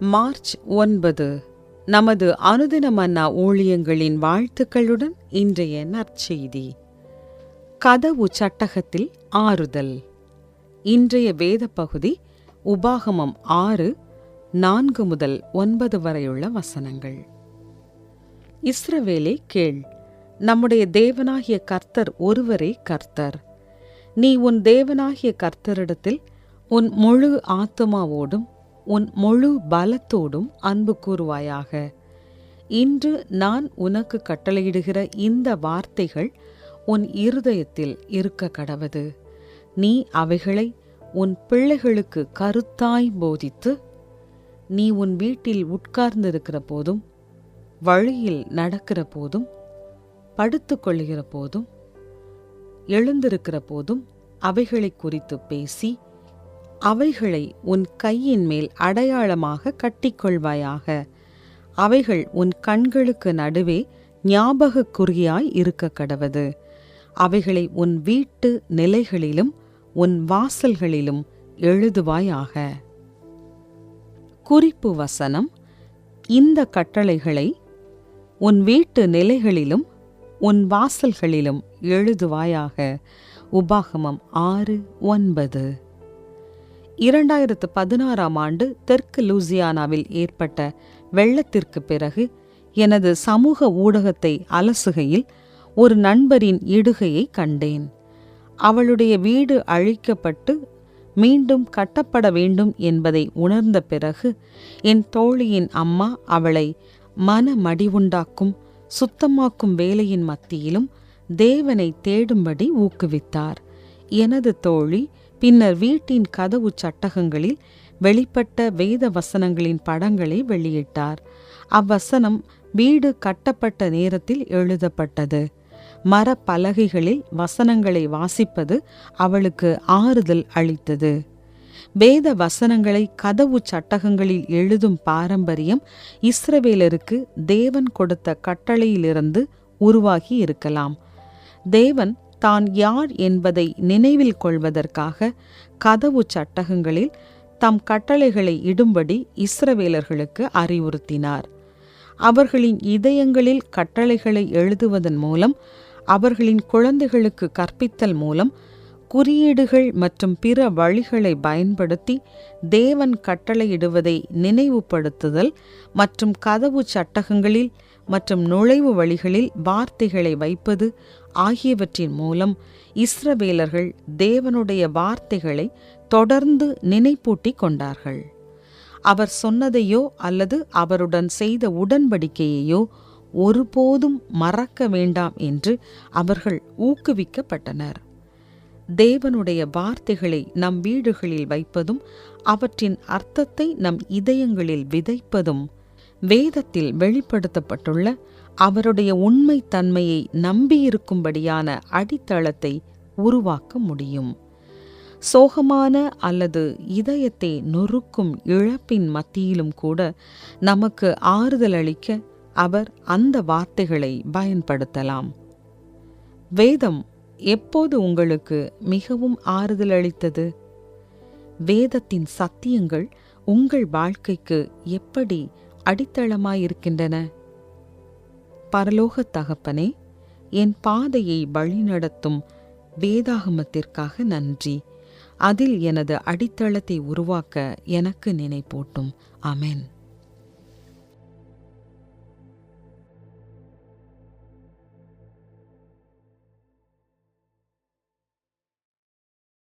March ஒன்பது. நமது அனுதின மன்னா ஊழியங்களின் வாழ்த்துக்களுடன் இன்றைய நற்செய்தி. கதவு சட்டகத்தில் ஆறுதல். இன்றைய வேத பகுதி உபாகமம் ஆறு நான்கு முதல் ஒன்பது வரையுள்ள வசனங்கள். இஸ்ரவேலே கேள் நம்முடைய தேவனாகிய கர்த்தர் ஒருவரே கர்த்தர். நீ உன் தேவனாகிய கர்த்தரிடத்தில் உன் முழு ஆத்மாவோடும் உன் முழு பலத்தோடும் அன்பு கூறுவாயாக. இன்று நான் உனக்கு கட்டளையிடுகிற இந்த வார்த்தைகள் உன் இருதயத்தில் இருக்க கடவது. நீ அவைகளை உன் பிள்ளைகளுக்கு கருத்தாய் போதித்து நீ உன் வீட்டில் உட்கார்ந்திருக்கிற போதும் வழியில் நடக்கிற போதும் படுத்துக்கொள்ளுகிற போதும் எழுந்திருக்கிற போதும் அவைகளை குறித்து பேசி அவைகளை உன் கையின் மேல் அடையாளமாக கட்டிக்கொள்வாயாக. அவைகள் உன் கண்களுக்கு நடுவே ஞாபக குறியாய் இருக்க கடவது. அவைகளை உன் வீட்டு நிலைகளிலும் உன் வாசல்களிலும் எழுதுவாயாக. குறிப்பு வசனம் இந்த கட்டளைகளை உன் வீட்டு நிலைகளிலும் உன் வாசல்களிலும் எழுதுவாயாக. உபாகமம் ஆறு ஒன்பது. இரண்டாயிரத்து பதினாறாம் ஆண்டு தெற்கு லூசியானாவில் ஏற்பட்ட வெள்ளத்திற்கு பிறகு எனது சமூக ஊடகத்தை அலசுகையில் ஒரு நண்பரின் இடுகையை கண்டேன். அவளுடைய வீடு அழிக்கப்பட்டு மீண்டும் கட்டப்பட வேண்டும் என்பதை உணர்ந்த பிறகு என் தோழியின் அம்மா அவளை மன மடிவுண்டாக்கும் சுத்தமாக்கும் வேலையின் மத்தியிலும் தேவனை தேடும்படி ஊக்குவித்தார். எனது தோழி பின்னர் வீட்டின் கதவு சட்டகங்களில் வெளிப்பட்ட வேத வசனங்களின் படங்களை வெளியிட்டார். அவ்வசனம் வீடு கட்டப்பட்ட நேரத்தில் எழுதப்பட்டது. மரப்பலகைகளில் வசனங்களை வாசிப்பது அவளுக்கு ஆறுதல் அளித்தது. வேத வசனங்களை கதவு சட்டகங்களில் எழுதும் பாரம்பரியம் இஸ்ரவேலருக்கு தேவன் கொடுத்த கட்டளையிலிருந்து உருவாகி இருக்கலாம். தேவன் தான் யார் என்பதை நினைவில் கொள்வதற்காக கதவு சட்டகங்களில் தம் கட்டளைகளை இடும்படி இஸ்ரவேலர்களுக்கு அறிவுறுத்தினார். அவர்களின் இதயங்களில் கட்டளைகளை எழுதுவதன் மூலம் அவர்களின் குழந்தைகளுக்கு கற்பித்தல் மூலம் குறியீடுகள் மற்றும் பிற வழிகளை பயன்படுத்தி தேவன் கட்டளையிடுவதை நினைவுபடுத்துதல் மற்றும் கதவு சட்டகங்களில் மற்றும் நுழைவு வழிகளில் வார்த்தைகளை வைப்பது ஆகியவற்றின் மூலம் இஸ்ரவேலர்கள் தேவனுடைய வார்த்தைகளை தொடர்ந்து நினைப்பூட்டிக் கொண்டார்கள். அவர் சொன்னதையோ அல்லது அவருடன் செய்த உடன்படிக்கையையோ ஒருபோதும் மறக்க வேண்டாம் என்று அவர்கள் ஊக்குவிக்கப்பட்டனர். தேவனுடைய வார்த்தைகளை நம் வீடுகளில் வைப்பதும் அவற்றின் அர்த்தத்தை நம் இதயங்களில் விதைப்பதும் வேதத்தில் வெளிப்படுத்தப்பட்டுள்ள அவருடைய உண்மை தன்மையை நம்பியிருக்கும்படியான அடித்தளத்தை உருவாக்க முடியும். சோகமான அல்லது இதயத்தை நொறுக்கும் இழப்பின் மத்தியிலும் கூட நமக்கு ஆறுதல் அளிக்க அவர் அந்த வார்த்தைகளை பயன்படுத்தலாம். வேதம் எப்போது உங்களுக்கு மிகவும் ஆறுதல் அளித்தது? வேதத்தின் சத்தியங்கள் உங்கள் வாழ்க்கைக்கு எப்படி அடித்தளமாயிருக்கின்றன? பரலோக தகப்பனே என் பாதையை வழிநடத்தும் வேதாகமத்திற்காக நன்றி. அதில் எனது அடித்தளத்தை உருவாக்க எனக்கு நினைப்பூட்டும். அமேன்